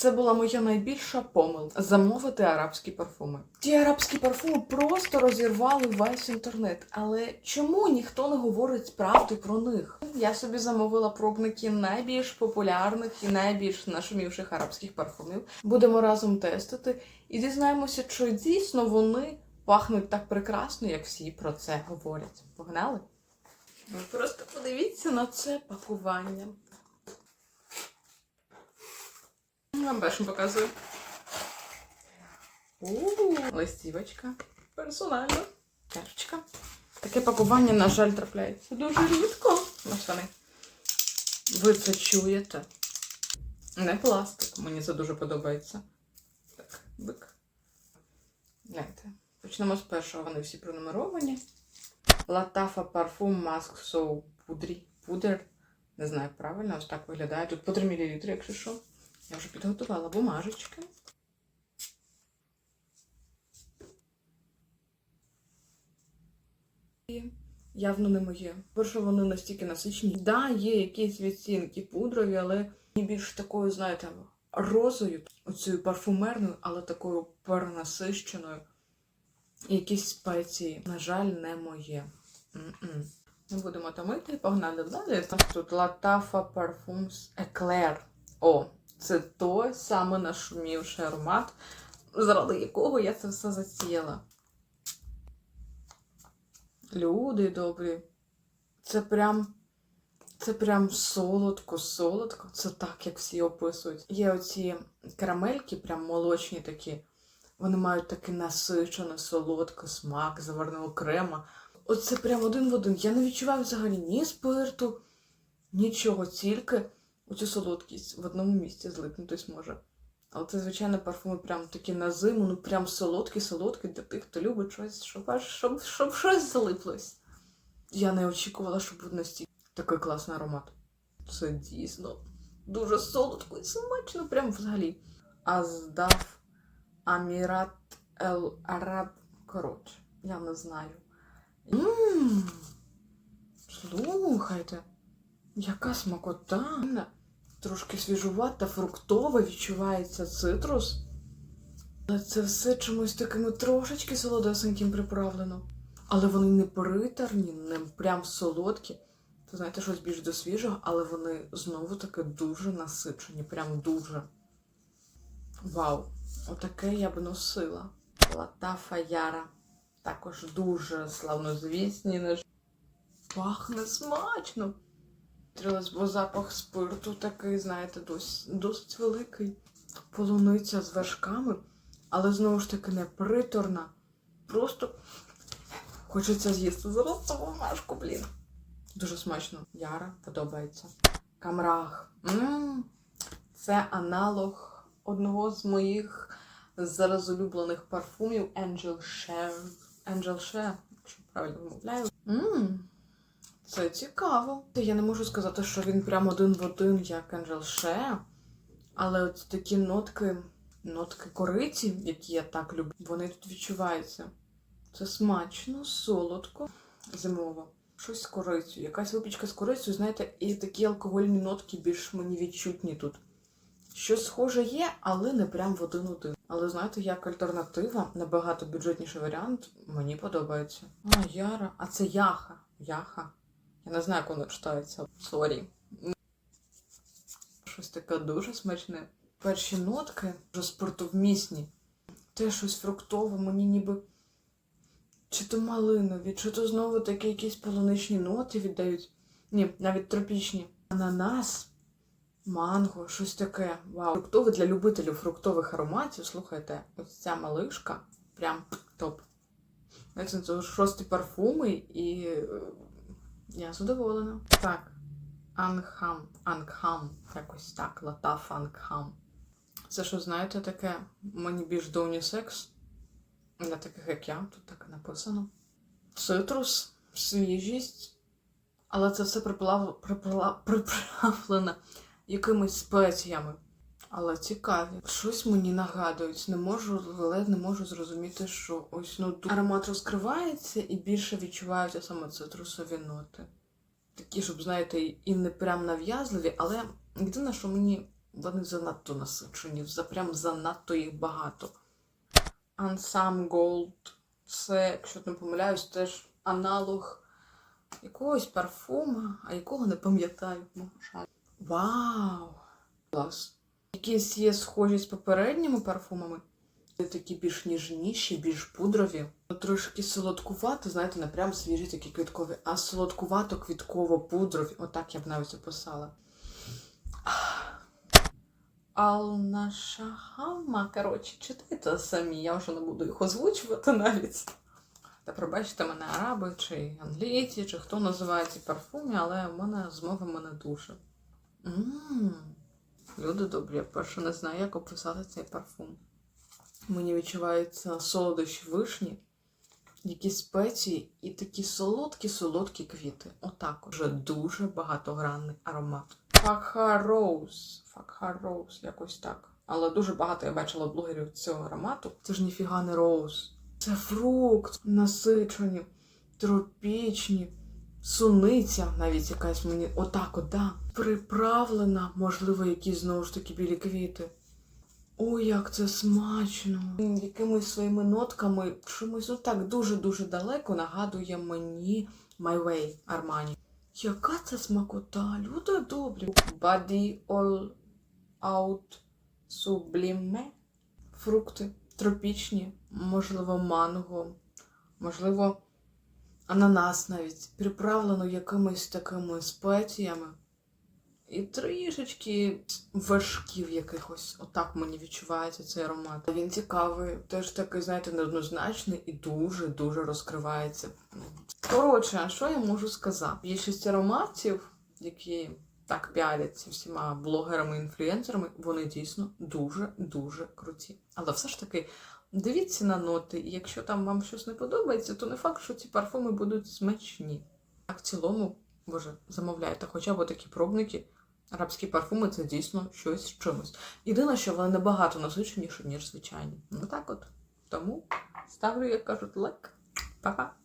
Це була моя найбільша помилка замовити арабські парфуми. Ті арабські парфуми просто розірвали весь інтернет. Але чому ніхто не говорить правди про них? Я собі замовила пробники найбільш популярних і найбільш нашумівших арабських парфумів. Будемо разом тестити і дізнаємося, чи дійсно вони пахнуть так прекрасно, як всі про це говорять. Погнали? Ви просто подивіться на це пакування. Вам першим показую. Листівочка. Персонально. Терочка. Таке пакування, на жаль, трапляється дуже рідко. Ось вони. Ви це чуєте? Не пластик. Мені це дуже подобається. Так, бик. Гляньте. Почнемо з першого. Вони всі пронумеровані. Латафа парфум маск соу пудрі. Пудер. Не знаю, правильно, ось так виглядає. Тут по 3 мл, якщо що. Я вже підготувала бумажечки. І Явно не моє. Перше, вони настільки насичені. Да, є якісь відцінки пудрові, але мені більш такою, знаєте, розою, оцею парфумерною, але такою перенасищеною. Якісь спеції, на жаль, не моє. Не будемо томити, погнали далі. У нас тут Latafa Parfums Eclair. О, це той саме нашумівший аромат, заради якого я це все затіяла. Люди добрі. Це прям. Це прям солодко, солодко. Це так, як всі описують. Є оці карамельки, прям молочні такі. Вони мають такий насичений, солодкий смак заварного крема. Оце прям один в один. Я не відчуваю взагалі ні спирту, нічого, тільки оцю солодкість в одному місці злипнутись може. Але це, звичайно, парфуми прям такі на зиму, ну прям солодкі-солодкі для тих, хто любить щось, щоб, щоб, щоб щось залиплось. Я не очікувала, що буде настільки такий класний аромат. Це дійсно дуже солодко і смачно, прям взагалі. А здав Амірат Ел Араб. Коротше, я не знаю. Ммм, слухайте, яка смакота. Трошки свіжувата, фруктова, відчувається цитрус. Але це все чимось таким трошечки солодесеньким приправлено. Але вони не приторні, не прям солодкі. Це знаєте, щось більш до свіжого, але вони знову таки дуже насичені, прям дуже. Вау! Отаке я б носила. Латафа Яра. Також дуже славнозвісні. Пахне смачно. Трилась, бо запах спирту такий, знаєте, досить, досить великий. Полуниця з вершками, але знову ж таки не приторна. Просто хочеться з'їсти цю бумажку, блін. Дуже смачно. Яра подобається. Камрах. м Це аналог одного з моїх зараз улюблених парфумів Angel Share. Angel Share, якщо правильно вимовляю. Мм, це цікаво. Я не можу сказати, що він прям один в один, як Angel Share, але от такі нотки, нотки кориці, які я так люблю, вони тут відчуваються. Це смачно, солодко, зимово. Щось з корицею, якась випічка з корицею, знаєте, і такі алкогольні нотки більш мені відчутні тут. Щось схоже є, але не прям в один-один. Але знаєте, як альтернатива, набагато бюджетніший варіант, мені подобається. А, Яра, а це Яха. Яха. Я не знаю, як воно читається. Сорі. Щось таке дуже смачне. Перші нотки вже спиртовмісні. Те щось фруктове, мені ніби. Чи то малинові, чи то знову такі якісь полуничні ноти віддають. Ні, навіть тропічні. Ананас, манго, щось таке. Вау. Фруктове для любителів фруктових ароматів. Слухайте, ось ця малишка прям топ. Це шості парфуми, і я задоволена. Так. Ангхам. Ангхам. Якось так. Латаф Ангхам. Це що, знаєте, таке? Мені більш до унісекс. Для таких, як я, тут так і написано. Цитрус, свіжість. Але це все приправлено якимись спеціями. Але цікаві. Щось мені нагадують. Не можу, але не можу зрозуміти, що ось ну аромат розкривається і більше відчуваються саме цитрусові ноти. Такі, щоб, знаєте, і не прям нав'язливі, але єдине, що мені вони занадто насичені, прям занадто їх багато. Ansam Gold це, якщо не помиляюсь, теж аналог якогось парфума, а якого не пам'ятаю. Вау! Клас! Якісь є схожі з попередніми парфумами. Такі більш ніжніші, більш пудрові. Трошки солодкувато, знаєте, не прям свіжі такі квіткові, а солодкувато-квітково-пудрові. Отак я б навіть описала. Алнашахама, коротше, читайте самі, я вже не буду їх озвучувати навіть. Та пробачте мене араби, чи англійці, чи хто називає ці парфуми, але в мене з мовами не дуже. Ммм, люди добрі, я перше не знаю, як описати цей парфум. Мені відчуваються солодощі вишні, якісь спеції і такі солодкі-солодкі квіти. Отак, вже дуже багатогранний аромат. Факха Роуз. Факха Роуз, якось так. Але дуже багато я бачила блогерів цього аромату. Це ж ніфіга не роуз. Це фрукт, насичені, тропічні, суниця, навіть якась мені отак, от, да. Приправлена, можливо, якісь знову ж таки білі квіти. Ой, як це смачно! Якимись своїми нотками, чимось ну так дуже-дуже далеко нагадує мені My Way Armani. Яка це смакота, люди добрі. Body All Out Sublime. Фрукти тропічні, можливо, манго, можливо, ананас навіть, приправлено якимись такими спеціями. І трішечки вершків якихось. Отак мені відчувається цей аромат. Він цікавий, теж такий, знаєте, неоднозначний і дуже-дуже розкривається. Коротше, а що я можу сказати? Більшість ароматів, які так піаряться всіма блогерами інфлюенсерами, вони дійсно дуже-дуже круті. Але все ж таки. Дивіться на ноти, і якщо там вам щось не подобається, то не факт, що ці парфуми будуть смачні. А в цілому, боже, замовляйте хоча б такі пробники. Арабські парфуми це дійсно щось з чимось. Єдине, що вони набагато насиченіші, ніж звичайні. Ну так от. Тому ставлю, як кажуть, лайк. Па-па!